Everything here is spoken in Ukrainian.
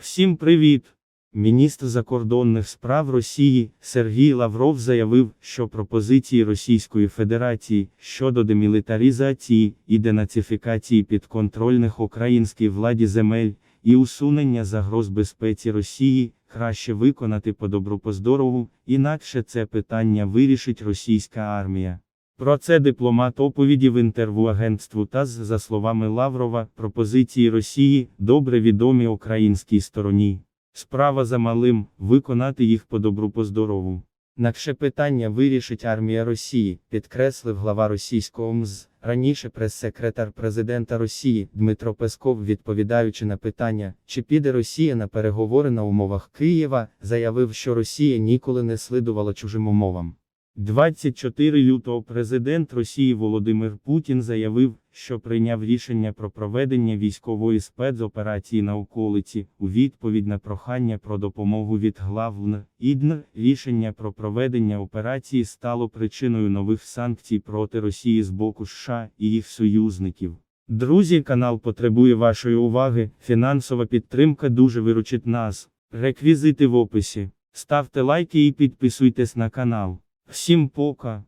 Всім привіт! Міністр закордонних справ Росії Сергій Лавров заявив, що пропозиції Російської Федерації щодо демілітаризації і денацифікації підконтрольних українській владі земель і усунення загроз безпеці Росії краще виконати по добру по здорову, інакше це питання вирішить російська армія. Про це дипломат оповіді в інтерв'ю агентству ТАСС за словами Лаврова, пропозиції Росії добре відомі українській стороні. Справа за малим виконати їх по добру по здорову. Накше питання вирішить армія Росії, підкреслив глава російського МЗ. Раніше прес-секретар президента Росії Дмитро Песков, відповідаючи на питання, чи піде Росія на переговори на умовах Києва, заявив, що Росія ніколи не слідувала чужим умовам. 24 лютого президент Росії Володимир Путін заявив, що прийняв рішення про проведення військової спецоперації на околиці у відповідь на прохання про допомогу від глав ЛН. Рішення про проведення операції стало причиною нових санкцій проти Росії з боку США і їх союзників. Друзі, канал потребує вашої уваги. Фінансова підтримка дуже виручить нас. Реквізити в описі. Ставте лайки і підписуйтесь на канал. Всім пока.